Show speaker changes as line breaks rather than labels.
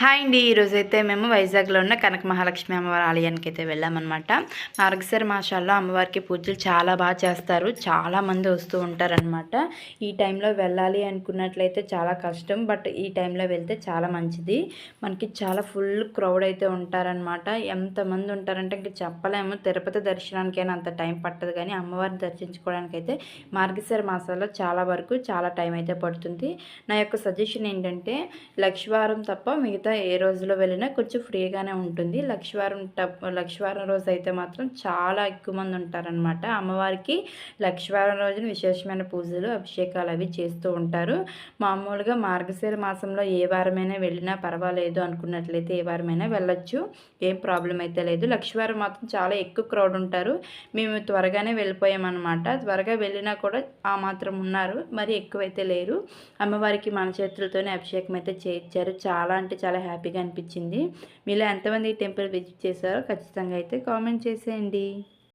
Hi అండి ఈరోజు అయితే మేము వైజాగ్లో ఉన్న కనక మహాలక్ష్మి అమ్మవారి ఆలయానికి అయితే వెళ్ళామన్నమాట. మార్గశిర మాసాల్లో అమ్మవారికి పూజలు చాలా బాగా చేస్తారు. చాలామంది వస్తూ ఉంటారనమాట ఈ టైంలో వెళ్ళాలి అనుకున్నట్లయితే చాలా కష్టం బట్ ఈ టైంలో వెళ్తే చాలా మంచిది. మనకి చాలా ఫుల్ క్రౌడ్ అయితే ఉంటారనమాట ఎంతమంది ఉంటారంటే ఇంక చెప్పలేము. తిరుపతి దర్శనానికైనా అంత టైం పట్టదు కానీ అమ్మవారిని దర్శించుకోవడానికి అయితే మార్గశిర మాసాల్లో చాలా వరకు చాలా టైం అయితే పడుతుంది. నా యొక్క సజెషన్ ఏంటంటే లక్షవారం తప్ప మిగతా ఏ రోజులో వెళ్ళినా కొంచెం ఫ్రీగానే ఉంటుంది. లక్షవారం టప్ లక్షవారం రోజు అయితే మాత్రం చాలా ఎక్కువ మంది ఉంటారనమాట అమ్మవారికి లక్షవారం రోజున విశేషమైన పూజలు అభిషేకాలు అవి చేస్తూ ఉంటారు. మామూలుగా మార్గశీర మాసంలో ఏ వారమైనా వెళ్ళినా పర్వాలేదు అనుకున్నట్లయితే ఏ వారమైనా వెళ్ళొచ్చు. ఏం ప్రాబ్లం అయితే లేదు. లక్షవారం మాత్రం చాలా ఎక్కువ క్రౌడ్ ఉంటారు. మేము త్వరగానే వెళ్ళిపోయామన్నమాట. త్వరగా వెళ్ళినా కూడా ఆ మాత్రం ఉన్నారు. మరి ఎక్కువైతే లేరు. అమ్మవారికి మన చేతులతోనే అభిషేకం అయితే చేయించారు. చాలా అంటే చాలా హ్యాపీగా అనిపించింది. మీలో ఎంతమంది టెంపుల్ విజిట్ చేశారో ఖచ్చితంగా అయితే కామెంట్ చేసేయండి.